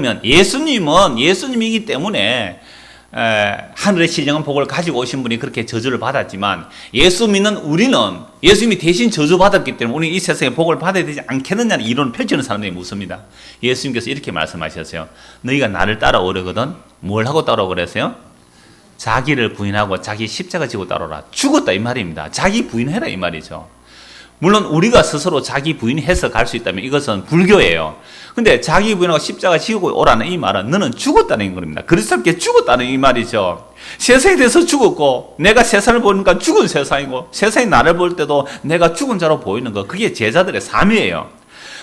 그러면 예수님은 예수님이기 때문에 에, 하늘의 신령한 복을 가지고 오신 분이 그렇게 저주를 받았지만 예수 믿는 우리는 예수님이 대신 저주 받았기 때문에 우리 이 세상에 복을 받아야 되지 않겠느냐는 이론을 펼치는 사람들이 묻습니다. 예수님께서 이렇게 말씀하셨어요. 너희가 나를 따라오려거든 뭘 하고 따라오고 그랬어요? 자기를 부인하고 자기 십자가 지고 따라오라. 죽었다 이 말입니다. 자기 부인해라 이 말이죠. 물론 우리가 스스로 자기 부인해서 갈 수 있다면 이것은 불교예요. 근데 자기 부인하고 십자가 지고 오라는 이 말은 너는 죽었다는 겁니다. 그리스도께 죽었다는 이 말이죠. 세상에 대해서 죽었고 내가 세상을 보니까 죽은 세상이고 세상이 나를 볼 때도 내가 죽은 자로 보이는 거 그게 제자들의 삶이에요.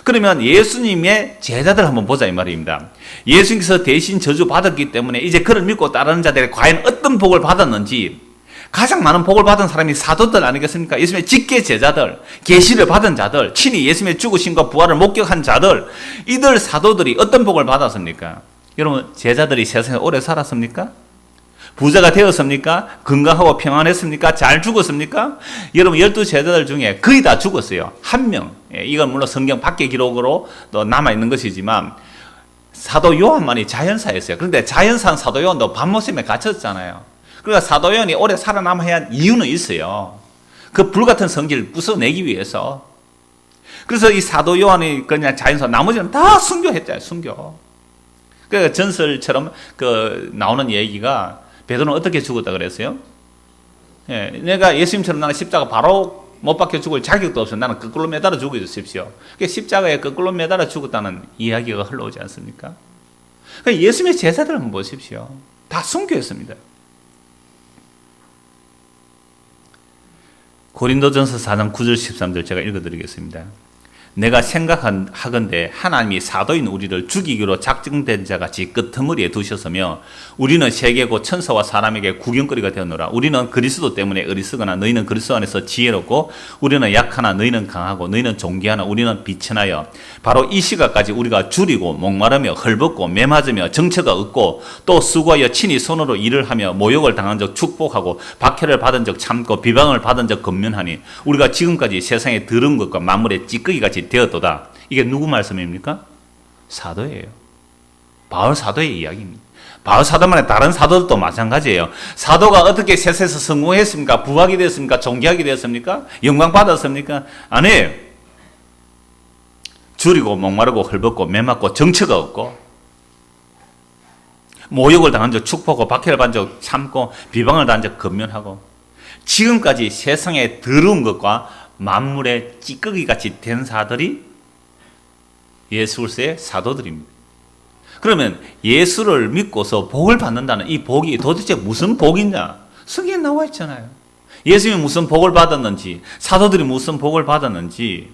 그러면 예수님의 제자들 한번 보자 이 말입니다. 예수님께서 대신 저주 받았기 때문에 이제 그를 믿고 따르는 자들이 과연 어떤 복을 받았는지 가장 많은 복을 받은 사람이 사도들 아니겠습니까? 예수님의 직계 제자들, 계시를 받은 자들, 친히 예수님의 죽으심과 부활을 목격한 자들, 이들 사도들이 어떤 복을 받았습니까? 여러분, 제자들이 세상에 오래 살았습니까? 부자가 되었습니까? 건강하고 평안했습니까? 잘 죽었습니까? 여러분, 열두 제자들 중에 거의 다 죽었어요. 한 명. 예, 이건 물론 성경 밖의 기록으로 또 남아있는 것이지만, 사도 요한만이 자연사였어요. 그런데 자연사는 사도 요한도 밤모습에 갇혔잖아요. 그러니까 사도 요한이 오래 살아남아야 한 이유는 있어요. 그 불같은 성질을 부숴내기 위해서. 그래서 이 사도 요한이 그냥 자연사, 나머지는 다 순교했잖아요, 순교. 그 전설처럼 그 나오는 얘기가 베드로는 어떻게 죽었다 그랬어요? 예, 내가 예수님처럼 나는 십자가 바로 못 박혀 죽을 자격도 없어. 나는 거꾸로 매달아 죽어 주십시오. 그 십자가에 거꾸로 매달아 죽었다는 이야기가 흘러오지 않습니까? 그러니까 예수님의 제자들 한번 보십시오. 다 순교했습니다. 고린도전서 4장 9절 13절 제가 읽어드리겠습니다. 내가 생각하건대 하나님이 사도인 우리를 죽이기로 작정된 자 같이 끄트머리에 두셨으며 우리는 세계고 천사와 사람에게 구경거리가 되었노라. 우리는 그리스도 때문에 어리석거나 너희는 그리스도 안에서 지혜롭고 우리는 약하나 너희는 강하고 너희는 존귀하나 우리는 비천하여 바로 이 시각까지 우리가 줄이고 목마르며 헐벗고 매맞으며 정처가 없고 또 수고하여 친히 손으로 일을 하며 모욕을 당한 적 축복하고 박해를 받은 적 참고 비방을 받은 적 건면하니 우리가 지금까지 세상에 들은 것과 만물의 찌꺼기 같이 되었도다. 이게 누구 말씀입니까? 사도예요. 바울 사도의 이야기입니다. 바울 사도만의 다른 사도들도 마찬가지예요. 사도가 어떻게 세상에서 성공했습니까? 부하게 됐습니까? 존귀하게 됐습니까? 영광 받았습니까? 아니에요. 줄이고 목마르고 헐벗고 매맞고 정처가 없고 모욕을 당한 적 축복하고 박해를 받은 적 참고 비방을 당한 적 건면하고 지금까지 세상에 더러운 것과 만물의 찌꺼기 같이 된 사들이 예수의 사도들입니다. 그러면 예수를 믿고서 복을 받는다는 이 복이 도대체 무슨 복이냐? 성경에 나와 있잖아요. 예수님이 무슨 복을 받았는지, 사도들이 무슨 복을 받았는지.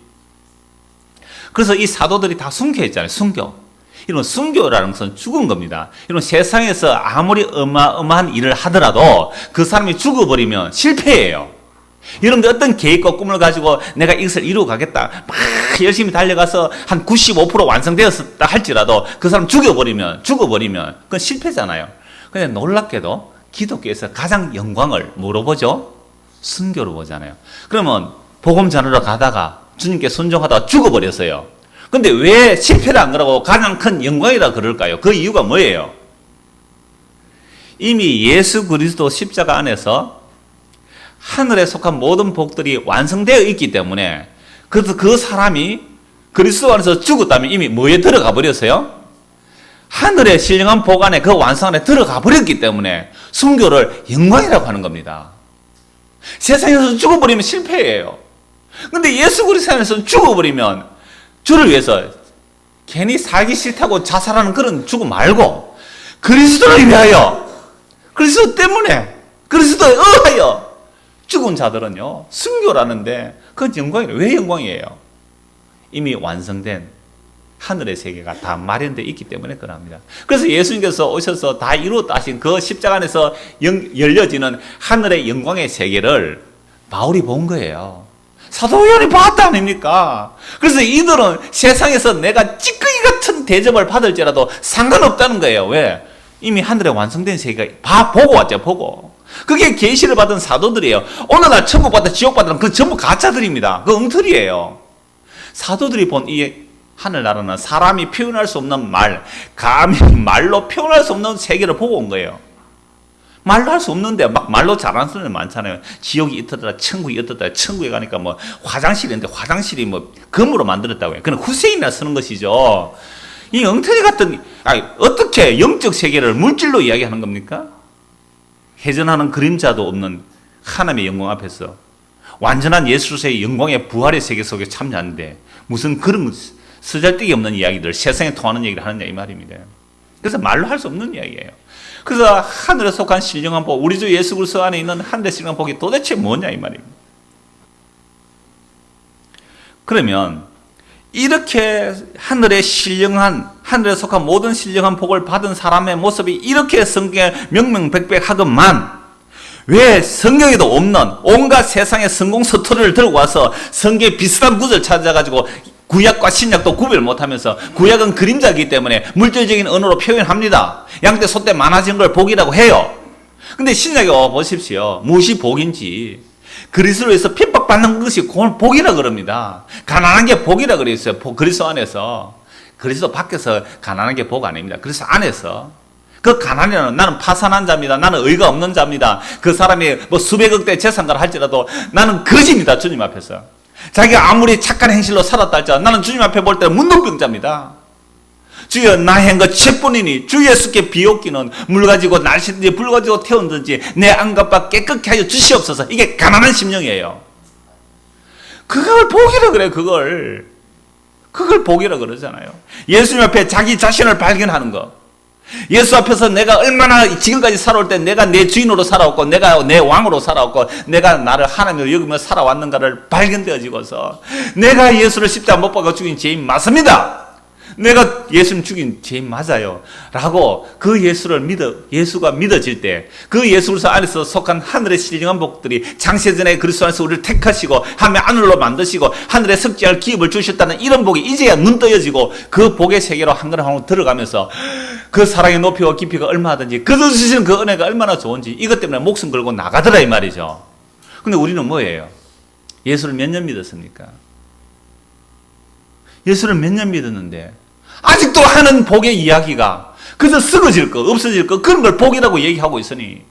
그래서 이 사도들이 다 순교했잖아요. 순교. 이런 순교라는 것은 죽은 겁니다. 이런 세상에서 아무리 어마어마한 일을 하더라도 그 사람이 죽어버리면 실패예요. 여러분들 어떤 계획과 꿈을 가지고 내가 이것을 이루어 가겠다. 막 열심히 달려가서 한 95% 완성되었다 할지라도 그 사람 죽여버리면, 죽어버리면 그건 실패잖아요. 근데 놀랍게도 기독교에서 가장 영광을 뭐로 보죠? 순교로 보잖아요. 그러면 복음 전하러 가다가 주님께 순종하다가 죽어버렸어요. 근데 왜 실패를 안 그러고 가장 큰 영광이라 그럴까요? 그 이유가 뭐예요? 이미 예수 그리스도 십자가 안에서 하늘에 속한 모든 복들이 완성되어 있기 때문에 그래서 그 사람이 그리스도 안에서 죽었다면 이미 뭐에 들어가 버렸어요? 하늘의 신령한 복 안에 그 완성 안에 들어가 버렸기 때문에 순교를 영광이라고 하는 겁니다. 세상에서 죽어버리면 실패예요. 근데 예수 그리스도 안에서 죽어버리면 주를 위해서 괜히 살기 싫다고 자살하는 그런 죽음 말고 그리스도를 위하여 그리스도 때문에 그리스도에 의하여 죽은 자들은요 순교라는데 그건 영광이에요. 왜 영광이에요? 이미 완성된 하늘의 세계가 다 마련되어 있기 때문에 그럽니다. 그래서 예수님께서 오셔서 다 이루었다 하신 그 십자가 안에서 영, 열려지는 하늘의 영광의 세계를 바울이 본 거예요. 사도요한이 봤다 아닙니까? 그래서 이들은 세상에서 내가 찌꺼기 같은 대접을 받을지라도 상관없다는 거예요. 왜? 이미 하늘에 완성된 세계가 봐 보고 왔죠, 보고. 그게 계시를 받은 사도들이에요. 오늘날 천국 받아 지옥 받은 그 전부 가짜들입니다. 그 엉터리예요. 사도들이 본 이 하늘나라는 사람이 표현할 수 없는 말, 감히 말로 표현할 수 없는 세계를 보고 온 거예요. 말로 할 수 없는데 막 말로 잘하는 사람들 많잖아요. 지옥이 있더라, 천국이 있더라, 천국에 가니까 뭐 화장실인데 화장실이 뭐 금으로 만들었다고 해요. 그건 후세인이나 쓰는 것이죠. 이 엉터리 같은, 아니, 어떻게 영적 세계를 물질로 이야기하는 겁니까? 회전하는 그림자도 없는 하나님의 영광 앞에서 완전한 예수의 영광의 부활의 세계 속에 참여하는데 무슨 그런 쓰잘데기 없는 이야기들, 세상에 통하는 얘기를 하느냐 이 말입니다. 그래서 말로 할 수 없는 이야기예요. 그래서 하늘에 속한 신령한 복, 우리 주 예수 그리스도 안에 있는 하늘의 신령한 복이 도대체 뭐냐 이 말입니다. 그러면 이렇게 하늘에 신령한 하늘에 속한 모든 신령한 복을 받은 사람의 모습이 이렇게 성경에 명명백백하건만 왜 성경에도 없는 온갖 세상의 성공 서투리를 들고 와서 성경에 비슷한 구절 찾아가지고 구약과 신약도 구별 못하면서 구약은 그림자이기 때문에 물질적인 언어로 표현합니다. 양떼 소떼 많아진 걸 복이라고 해요. 근데 신약에 와 보십시오. 무엇이 복인지 그리스도에서 핍박받는 것이 그걸 복이라 그럽니다. 가난한 게 복이라 그랬어요. 복- 그리스도 안에서 그리스도 밖에서 가난한 게 복 아닙니다. 그리스도 안에서 그 가난이라는 나는 파산한 자입니다. 나는 의가 없는 자입니다. 그 사람이 뭐 수백억 대 재산가를 할지라도 나는 거지입니다. 주님 앞에서. 자기가 아무리 착한 행실로 살았다 할지라도 나는 주님 앞에 볼 때는 문둥병자입니다. 주여 나 행것 채뿐이니 주 예수께 비옵기는 물 가지고 날씨든지 불 가지고 태운든지 내 안갑과 깨끗게 하여 주시옵소서. 이게 가난한 심령이에요. 그걸 복이라 그래 그걸. 그걸 복이라 그러잖아요. 예수님 앞에 자기 자신을 발견하는 거. 예수 앞에서 내가 얼마나 지금까지 살아올 때 내가 내 주인으로 살아왔고 내가 내 왕으로 살아왔고 내가 나를 하나님으로 여기며 살아왔는가를 발견되어지고서 내가 예수를 십자가 못 박아 죽인 죄인 맞습니다. 내가 예수님 죽인 죄인 맞아요. 라고 그 예수를 믿어, 예수가 믿어질 때, 그 예수 그 안에서 속한 하늘의 신령한 복들이 장세전에 그리스도 안에서 우리를 택하시고, 하나님의 아들로 만드시고, 하늘에 석지할 기업을 주셨다는 이런 복이 이제야 눈 떠여지고, 그 복의 세계로 한 걸음 한 걸음 들어가면서, 그 사랑의 높이와 깊이가 얼마든지, 그 주시는 그 은혜가 얼마나 좋은지, 이것 때문에 목숨 걸고 나가더라, 이 말이죠. 근데 우리는 뭐예요? 예수를 몇 년 믿었습니까? 예수를 몇 년 믿었는데 아직도 하는 복의 이야기가 그저 쓰러질 거 없어질 거 그런 걸 복이라고 얘기하고 있으니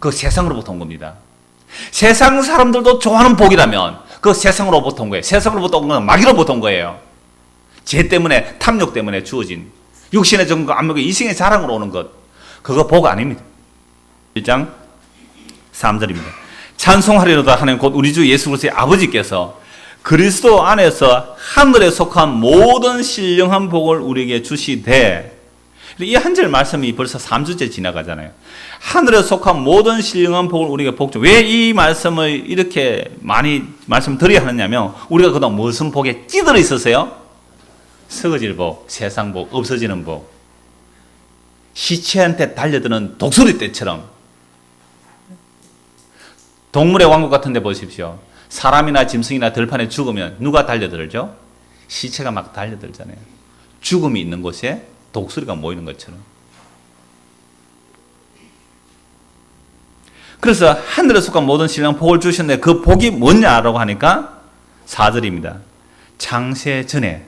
그 세상으로부터 온 겁니다. 세상 사람들도 좋아하는 복이라면 그 세상으로부터 온 거예요. 세상으로부터 온 건 마귀로부터 온 거예요. 죄 때문에 탐욕 때문에 주어진 육신의 정과 안목의 이생의 자랑으로 오는 것 그거 복 아닙니다. 1장 3절입니다. 찬송하리로다 하는 곧 우리 주 예수 그리스도의 아버지께서 그리스도 안에서 하늘에 속한 모든 신령한 복을 우리에게 주시되 이 한 절 말씀이 벌써 3주째 지나가잖아요. 하늘에 속한 모든 신령한 복을 우리에게 복주. 왜 이 말씀을 이렇게 많이 말씀드려야 하느냐면 우리가 그동안 무슨 복에 찌들어 있었어요? 썩어질 복, 세상 복, 없어지는 복. 시체한테 달려드는 독수리 떼처럼 동물의 왕국 같은 데 보십시오. 사람이나 짐승이나 들판에 죽으면 누가 달려들죠? 시체가 막 달려들잖아요. 죽음이 있는 곳에 독수리가 모이는 것처럼. 그래서 하늘에 속한 모든 신랑 복을 주셨는데 그 복이 뭐냐라고 하니까 4절입니다. 장세 전에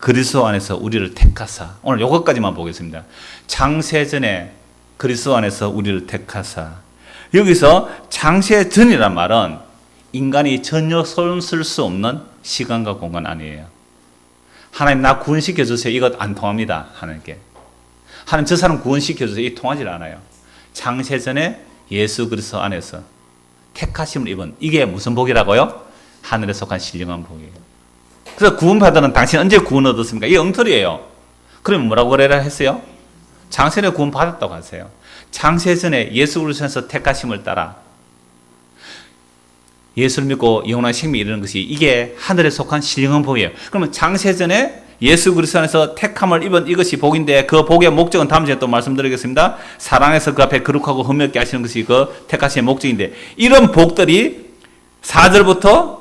그리스도 안에서 우리를 택하사 오늘 요것까지만 보겠습니다. 장세 전에 그리스도 안에서 우리를 택하사 여기서 장세 전이란 말은 인간이 전혀 손 쓸 수 없는 시간과 공간 아니에요. 하나님 나 구원시켜 주세요. 이것 안 통합니다. 하나님께. 하나님 저 사람 구원시켜 주세요. 이 통하지 않아요. 장세 전에 예수 그리스도 안에서 택하심을 입은 이게 무슨 복이라고요? 하늘에 속한 신령한 복이에요. 그래서 구원받으는 당신 언제 구원 얻었습니까? 이 엉터리예요. 그러면 뭐라고 그래라 했어요? 장세전에 구원 받았다고 하세요. 장세전에 예수 그리스도에서 택하심을 따라 예수를 믿고 영원한 생명에 이르는 것이 이게 하늘에 속한 신령한 복이에요. 그러면 장세전에 예수 그리스도 안에서 택함을 입은 이것이 복인데 그 복의 목적은 다음 주에 또 말씀드리겠습니다. 사랑해서 그 앞에 거룩하고 흠없게 하시는 것이 그 택하심의 목적인데 이런 복들이 4절부터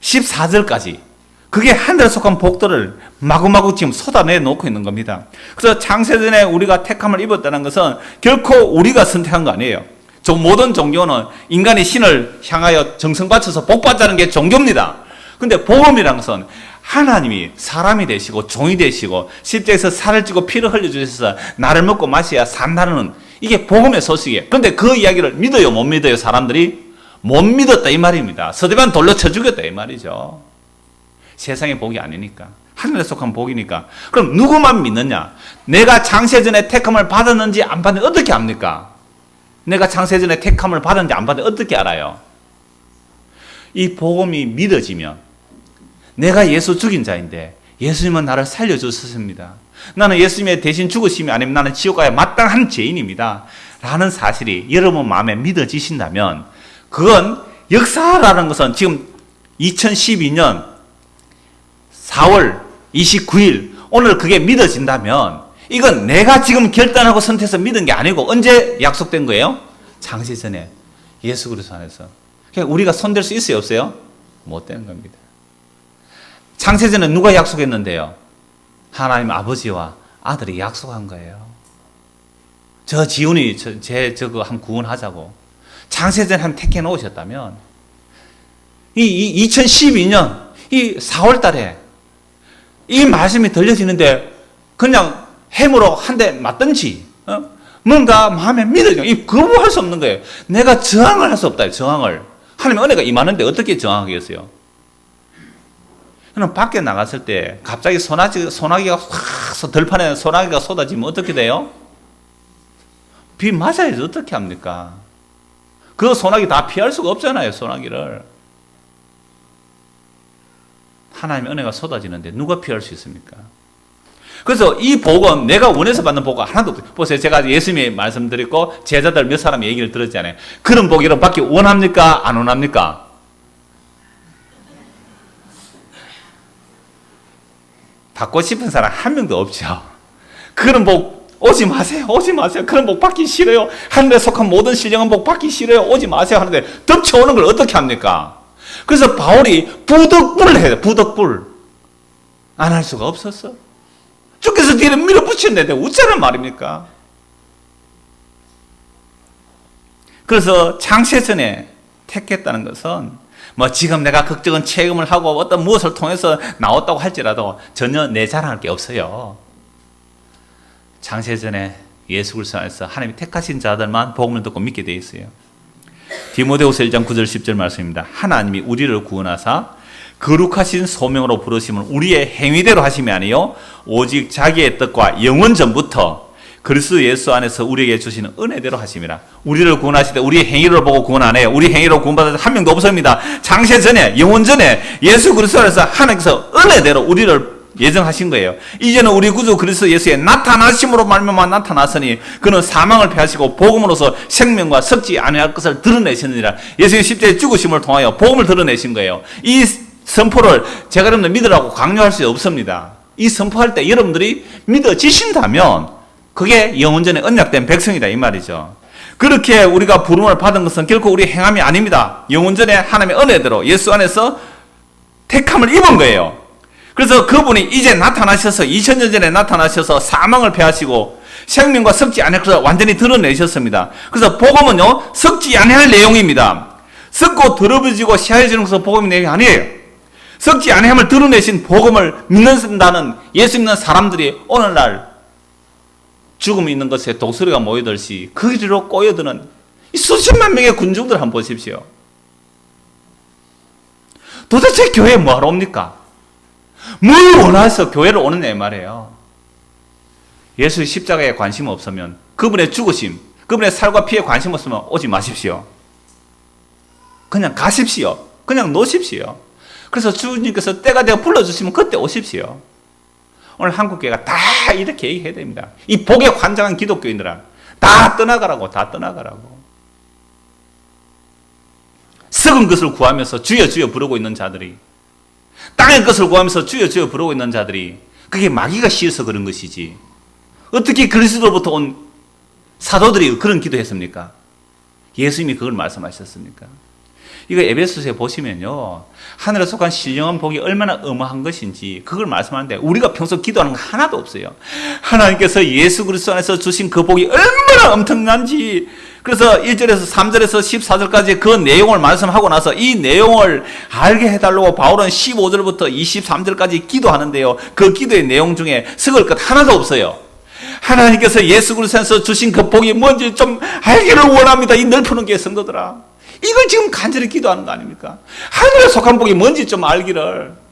14절까지 그게 하늘에 속한 복들을 마구마구 지금 쏟아내 놓고 있는 겁니다. 그래서 창세전에 우리가 택함을 입었다는 것은 결코 우리가 선택한 거 아니에요. 저 모든 종교는 인간이 신을 향하여 정성 바쳐서 복 받자는 게 종교입니다. 근데 복음이란 것은 하나님이 사람이 되시고 종이 되시고 십자에서 살을 찌고 피를 흘려주셔서 나를 먹고 마셔야 산다는 이게 복음의 소식이에요. 그런데 그 이야기를 믿어요, 못 믿어요, 사람들이? 못 믿었다 이 말입니다. 서대반 돌로 쳐 죽였다 이 말이죠. 세상의 복이 아니니까. 하늘에 속한 복이니까. 그럼 누구만 믿느냐? 내가 장세전에 택함을 받았는지 안 받는지 어떻게 압니까? 내가 장세전에 택함을 받았는지 안 받았는지 어떻게 알아요? 이 복음이 믿어지면 내가 예수 죽인 자인데 예수님은 나를 살려주셨습니다. 나는 예수님의 대신 죽으심이 아니면 나는 지옥 가야 마땅한 죄인입니다. 라는 사실이 여러분 마음에 믿어지신다면 그건 역사라는 것은 지금 2012년 4월 29일 오늘 그게 믿어진다면 이건 내가 지금 결단하고 선택해서 믿은 게 아니고 언제 약속된 거예요? 장세 전에 예수 그리스도 안에서. 그러니까 우리가 손댈 수 있어요, 없어요? 못 되는 겁니다. 장세 전에 누가 약속했는데요? 하나님 아버지와 아들이 약속한 거예요. 저 지훈이 저, 제 저거 한 구원하자고 장세 전에 한 택해 놓으셨다면 이, 이 2012년 이 4월 달에 이 말씀이 들려지는데 그냥 해무로 한 대 맞든지 어? 뭔가 마음에 믿어져 이 거부할 수 없는 거예요. 내가 저항을 할 수 없다. 저항을 하나님 은혜가 임하는데 어떻게 저항하겠어요? 저는 밖에 나갔을 때 갑자기 소나기, 소나기가 확 들판에 소나기가 쏟아지면 어떻게 돼요? 비 맞아야지 어떻게 합니까? 그 소나기 다 피할 수가 없잖아요. 소나기를. 하나님의 은혜가 쏟아지는데 누가 피할 수 있습니까? 그래서 이 복은 내가 원해서 받는 복은 하나도 없어요. 보세요. 제가 예수님의 말씀드렸고 제자들 몇 사람 얘기를 들었잖아요. 그런 복 여러분 받기 원합니까? 안 원합니까? 받고 싶은 사람 한 명도 없죠. 그런 복 오지 마세요. 오지 마세요. 그런 복 받기 싫어요. 하늘에 속한 모든 신령한 복 받기 싫어요. 오지 마세요. 하는데 덮쳐오는 걸 어떻게 합니까? 그래서 바울이 부덕불을 해요. 부덕불. 안 할 수가 없었어. 주께서 뒤를 밀어붙였는데 어쩌란 말입니까? 그래서 창세전에 택했다는 것은 뭐 지금 내가 극적인 체험을 하고 어떤 무엇을 통해서 나왔다고 할지라도 전혀 내 자랑할 게 없어요. 창세전에 예수 그리스도 안에서 하나님이 택하신 자들만 복음을 듣고 믿게 돼 있어요. 디모데후서 1장 9절 10절 말씀입니다. 하나님이 우리를 구원하사 거룩하신 소명으로 부르심은 우리의 행위대로 하심이 아니요 오직 자기의 뜻과 영원 전부터 그리스도 예수 안에서 우리에게 주시는 은혜대로 하심이라. 우리를 구원하실 때 우리의 행위를 보고 구원 안 해요. 우리 행위로 구원받은 한 명도 없습니다. 장세 전에 영원 전에 예수 그리스도 안에서 하나님께서 은혜대로 우리를 예정하신 거예요. 이제는 우리 구주 그리스도 예수의 나타나심으로 말미암아 나타났으니 그는 사망을 패하시고 복음으로서 생명과 섞지 아니할 것을 드러내시느니라. 예수의 십자의 죽으심을 통하여 복음을 드러내신 거예요. 이 선포를 제가 여러분들 믿으라고 강요할 수 없습니다. 이 선포할 때 여러분들이 믿어지신다면 그게 영원전에 언약된 백성이다 이 말이죠. 그렇게 우리가 부름을 받은 것은 결코 우리 행함이 아닙니다. 영원전에 하나님의 은혜대로 예수 안에서 택함을 입은 거예요. 그래서 그분이 이제 나타나셔서 2000년 전에 나타나셔서 사망을 패하시고 생명과 섞지 것을 완전히 드러내셨습니다. 그래서 복음은요 섞지 않을 내용입니다. 섞고 더러워지고 시해지는 것은 복음의 내용이 아니에요. 섞지 않음을 드러내신 복음을 믿는다는 예수 믿는 사람들이 오늘날 죽음이 있는 것에 독수리가 모이듯이 그 길로 꼬여드는 이 수십만 명의 군중들 한번 보십시오. 도대체 교회에 뭐하러 옵니까? 뭘 원해서 교회를 오느냐 이 말이에요. 예수의 십자가에 관심 없으면 그분의 죽으심, 그분의 살과 피에 관심 없으면 오지 마십시오. 그냥 가십시오. 그냥 놓으십시오. 그래서 주님께서 때가 되어 불러주시면 그때 오십시오. 오늘 한국교회가 다 이렇게 얘기해야 됩니다. 이 복에 환장한 기독교인들아, 다 떠나가라고, 다 떠나가라고. 썩은 것을 구하면서 주여 주여 부르고 있는 자들이, 땅의 것을 구하면서 주여 주여 부르고 있는 자들이, 그게 마귀가 씌어서 그런 것이지. 어떻게 그리스도로부터 온 사도들이 그런 기도했습니까? 예수님이 그걸 말씀하셨습니까? 이거 에베소서에 보시면요. 하늘에 속한 신령한 복이 얼마나 어마한 것인지 그걸 말씀하는데 우리가 평소 기도하는 거 하나도 없어요. 하나님께서 예수 그리스도 안에서 주신 그 복이 얼마나 엄청난지 그래서 1절에서 3절에서 14절까지 그 내용을 말씀하고 나서 이 내용을 알게 해달라고 바울은 15절부터 23절까지 기도하는데요. 그 기도의 내용 중에 썩을 것 하나도 없어요. 하나님께서 예수 그리스도에서 주신 그 복이 뭔지 좀 알기를 원합니다. 이 넓은 교회 성도들아. 이걸 지금 간절히 기도하는 거 아닙니까? 하늘에 속한 복이 뭔지 좀 알기를.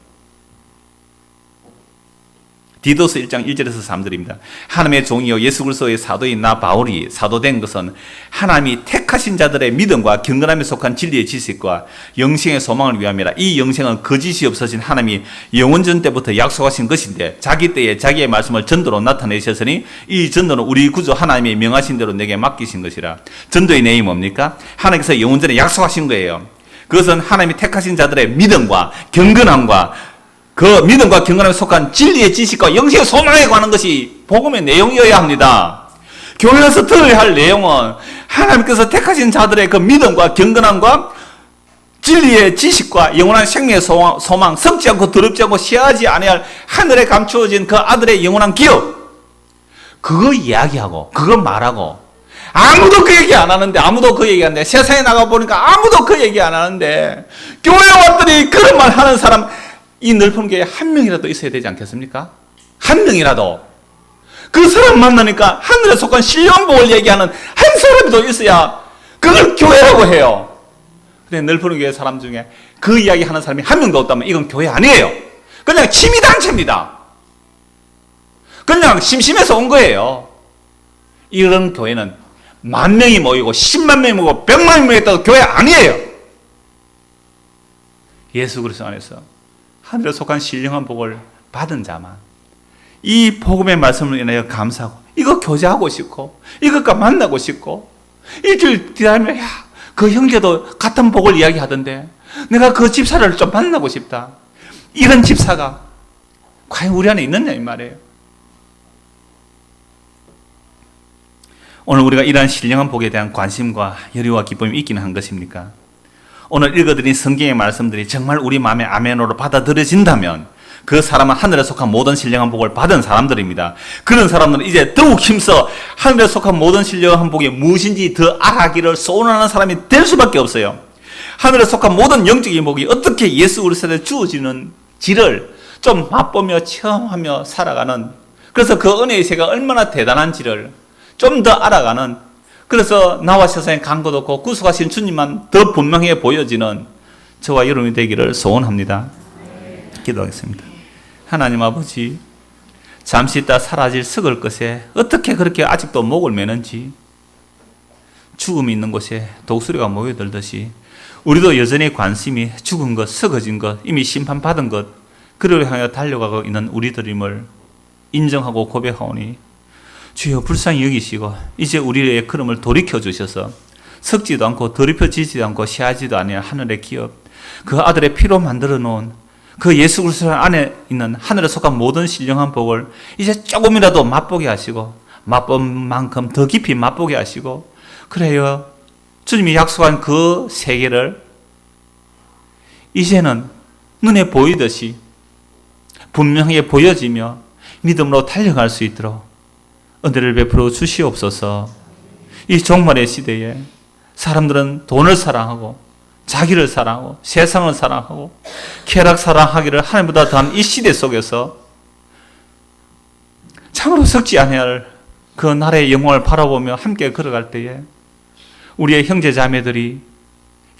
디도스 1장 1절에서 3절입니다. 하나님의 종이요 예수 그리스도의 사도인 나 바울이 사도된 것은 하나님이 택하신 자들의 믿음과 경건함에 속한 진리의 지식과 영생의 소망을 위함이라. 이 영생은 거짓이 없어진 하나님이 영원전 때부터 약속하신 것인데 자기 때에 자기의 말씀을 전도로 나타내셨으니 이 전도는 우리 구주 하나님이 명하신 대로 내게 맡기신 것이라. 전도의 내용이 뭡니까? 하나님께서 영원전에 약속하신 거예요. 그것은 하나님이 택하신 자들의 믿음과 경건함과 그 믿음과 경건함에 속한 진리의 지식과 영생의 소망에 관한 것이 복음의 내용이어야 합니다. 교회에서 들어야 할 내용은 하나님께서 택하신 자들의 그 믿음과 경건함과 진리의 지식과 영원한 생명의 소망, 소망 썩지 않고 더럽지 않고 시하지 아니할 하늘에 감추어진 그 아들의 영원한 기업 그거 이야기하고 그거 말하고 아무도 그 얘기 안 하는데 아무도 그 얘기 안 해. 세상에 나가 보니까 아무도 그 얘기 안 하는데 교회 왔더니 그런 말 하는 사람 이 넓은 교회에 한 명이라도 있어야 되지 않겠습니까? 한 명이라도. 그 사람 만나니까 하늘에 속한 신령복을 얘기하는 한 사람도 있어야 그걸 교회라고 해요. 근데 넓은 교회 사람 중에 그 이야기 하는 사람이 한 명도 없다면 이건 교회 아니에요. 그냥 취미단체입니다. 그냥 심심해서 온 거예요. 이런 교회는 만 명이 모이고 10만 명이 모이고 100만 명이 모였다고 교회 아니에요. 예수 그리스도 안에서 하늘에 속한 신령한 복을 받은 자만 이 복음의 말씀을 인하여 감사하고 이거 교제하고 싶고 이것과 만나고 싶고 일주일 뒤하면 야그 형제도 같은 복을 이야기하던데 내가 그 집사를 좀 만나고 싶다 이런 집사가 과연 우리 안에 있느냐 이 말이에요 오늘 우리가 이러한 신령한 복에 대한 관심과 열의와 기쁨이 있기는 한 것입니까? 오늘 읽어드린 성경의 말씀들이 정말 우리 마음의 아멘으로 받아들여진다면 그 사람은 하늘에 속한 모든 신령한 복을 받은 사람들입니다. 그런 사람들은 이제 더욱 힘써 하늘에 속한 모든 신령한 복이 무엇인지 더 알아기를 소원하는 사람이 될 수밖에 없어요. 하늘에 속한 모든 영적인 복이 어떻게 예수 그리스도에 주어지는지를 좀 맛보며 체험하며 살아가는 그래서 그 은혜의 세가 얼마나 대단한지를 좀 더 알아가는 그래서 나와 세상에 간 것 없고 구속하신 주님만 더 분명해 보여지는 저와 여러분이 되기를 소원합니다. 기도하겠습니다. 하나님 아버지, 잠시 있다 사라질 썩을 것에 어떻게 그렇게 아직도 목을 매는지 죽음이 있는 곳에 독수리가 모여들듯이 우리도 여전히 관심이 죽은 것, 썩어진 것, 이미 심판받은 것, 그를 향해 달려가고 있는 우리들임을 인정하고 고백하오니 주여 불쌍히 여기시고 이제 우리의 걸음을 돌이켜 주셔서 썩지도 않고 더럽혀지지도 않고 시하지도 아니한 하늘의 기업 그 아들의 피로 만들어 놓은 그 예수 그리스도 안에 있는 하늘에 속한 모든 신령한 복을 이제 조금이라도 맛보게 하시고 맛본 만큼 더 깊이 맛보게 하시고 그래요. 주님이 약속한 그 세계를 이제는 눈에 보이듯이 분명하게 보여지며 믿음으로 달려갈 수 있도록 은혜를 베풀어 주시옵소서. 이 종말의 시대에 사람들은 돈을 사랑하고 자기를 사랑하고 세상을 사랑하고 쾌락 사랑하기를 하나님보다 더한 이 시대 속에서 참으로 썩지 아니할 그 나라의 영광을 바라보며 함께 걸어갈 때에 우리의 형제 자매들이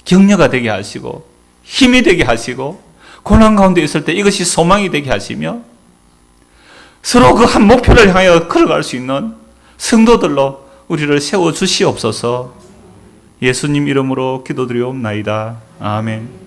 격려가 되게 하시고 힘이 되게 하시고 고난 가운데 있을 때 이것이 소망이 되게 하시며 서로 그 한 목표를 향하여 걸어갈 수 있는 성도들로 우리를 세워 주시옵소서. 예수님 이름으로 기도드리옵나이다. 아멘.